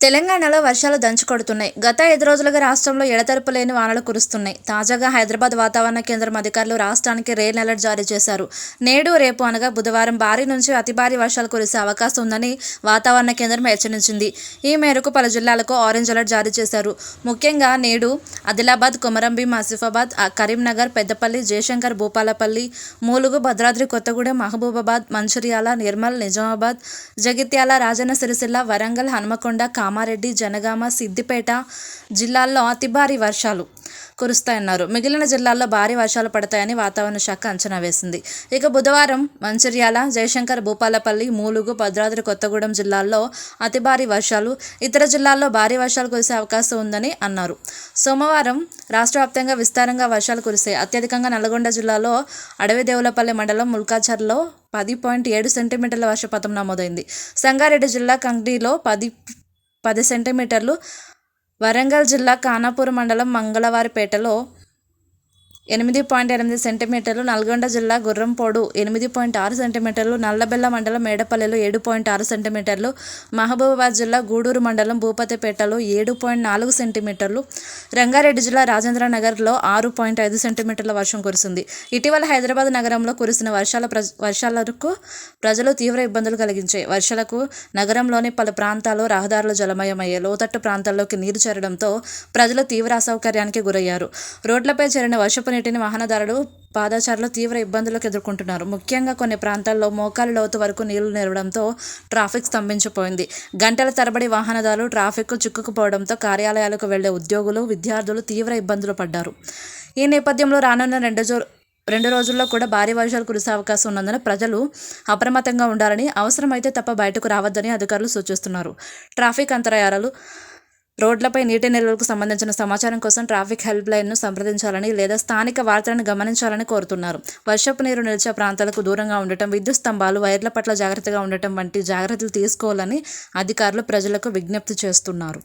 తెలంగాణలో వర్షాలు దంచుకొడుతున్నాయి. గత ఐదు రోజులుగా రాష్ట్రంలో ఎడతెరపు లేని వానలు కురుస్తున్నాయి. తాజాగా హైదరాబాద్ వాతావరణ కేంద్రం అధికారులు రాష్ట్రానికి రెయిన్ అలర్ట్ జారీ చేశారు. నేడు రేపు అనగా బుధవారం భారీ నుంచి అతి భారీ వర్షాలు కురిసే అవకాశం ఉందని వాతావరణ కేంద్రం హెచ్చరించింది. ఈ మేరకు పలు జిల్లాలకు ఆరెంజ్ అలర్ట్ జారీ చేశారు. ముఖ్యంగా నేడు ఆదిలాబాద్ కొమరంభీం ఆసిఫాబాద్ కరీంనగర్ పెద్దపల్లి జయశంకర్ భూపాలపల్లి మూలుగు భద్రాద్రి కొత్తగూడెం మహబూబాబాద్ మంచిర్యాల నిర్మల్ నిజామాబాద్ జగిత్యాల రాజన్న సిరిసిల్ల వరంగల్ హనుమకొండ కామారెడ్డి జనగామ సిద్దిపేట జిల్లాల్లో అతి భారీ వర్షాలు కురుస్తాయన్నారు. మిగిలిన జిల్లాల్లో భారీ వర్షాలు పడతాయని వాతావరణ శాఖ అంచనా వేసింది. ఇక బుధవారం మంచిర్యాల జయశంకర్ భూపాలపల్లి మూలుగు భద్రాద్రి కొత్తగూడెం జిల్లాల్లో అతి భారీ వర్షాలు ఇతర జిల్లాల్లో భారీ వర్షాలు కురిసే అవకాశం ఉందని అన్నారు. సోమవారం రాష్ట్ర వ్యాప్తంగా విస్తారంగా వర్షాలు కురిసాయి అత్యధికంగా నల్గొండ జిల్లాలో అడవిదేవులపల్లి మండలం ముల్కాచర్లో పది పాయింట్ ఏడు సెంటీమీటర్ల వర్షపాతం నమోదైంది. సంగారెడ్డి జిల్లా కంగ్డీలో పది పది సెంటీమీటర్లు వరంగల్ జిల్లా ఖానాపూర్ మండలం మంగళవారిపేటలో ఎనిమిది పాయింట్ ఎనిమిది సెంటీమీటర్లు నల్గొండ జిల్లా గుర్రంపోడు ఎనిమిది పాయింట్ ఆరు సెంటీమీటర్లు నల్లబెల్ల మండలం మేడపల్లిలో ఏడు పాయింట్ ఆరు సెంటీమీటర్లు మహబూబాబాద్ జిల్లా గూడూరు మండలం భూపతిపేటలో ఏడు పాయింట్ నాలుగు సెంటీమీటర్లు రంగారెడ్డి జిల్లా రాజేంద్రనగర్లో ఆరు పాయింట్ ఐదు సెంటీమీటర్ల వర్షం కురిసింది. ఇటీవల హైదరాబాద్ నగరంలో కురిసిన వర్షాల ప్ర వర్షాలకు ప్రజలు తీవ్ర ఇబ్బందులు కలిగించాయి. వర్షాలకు నగరంలోని పలు ప్రాంతాల్లో రహదారులు జలమయమయ్యాయి. లోతట్టు ప్రాంతాల్లోకి నీరు చేరడంతో ప్రజలు తీవ్ర అసౌకర్యానికి గురయ్యారు. రోడ్లపై చేరిన వర్షపు నీటిని వాహనదారులు పాదచారులు తీవ్ర ఇబ్బందులకు ఎదుర్కొంటున్నారు. ముఖ్యంగా కొన్ని ప్రాంతాల్లో మోకాలు లోతు వరకు నీళ్ళు నిలవడంతో ట్రాఫిక్ స్తంభించిపోయింది. గంటల తరబడి వాహనదారులు ట్రాఫిక్ చిక్కుకుపోవడంతో కార్యాలయాలకు వెళ్ళే ఉద్యోగులు విద్యార్థులు తీవ్ర ఇబ్బందులు పడ్డారు. ఈ నేపథ్యంలో రానున్న రెండు జో రెండు రోజుల్లో కూడా భారీ వర్షాలు కురిసే అవకాశం ఉన్నందున ప్రజలు అప్రమత్తంగా ఉండాలని అవసరమైతే తప్ప బయటకు రావద్దని అధికారులు సూచిస్తున్నారు. ట్రాఫిక్ అంతరాయాలు రోడ్లపై నీటి నిల్వలకు సంబంధించిన సమాచారం కోసం ట్రాఫిక్ హెల్ప్ లైన్ను సంప్రదించాలని లేదా స్థానిక వార్తలను గమనించాలని కోరుతున్నారు. వర్షపు నీరు నిలిచే ప్రాంతాలకు దూరంగా ఉండటం విద్యుత్ స్తంభాలు వైర్ల పట్ల జాగ్రత్తగా ఉండటం వంటి జాగ్రత్తలు తీసుకోవాలని అధికారులు ప్రజలకు విజ్ఞప్తి చేస్తున్నారు.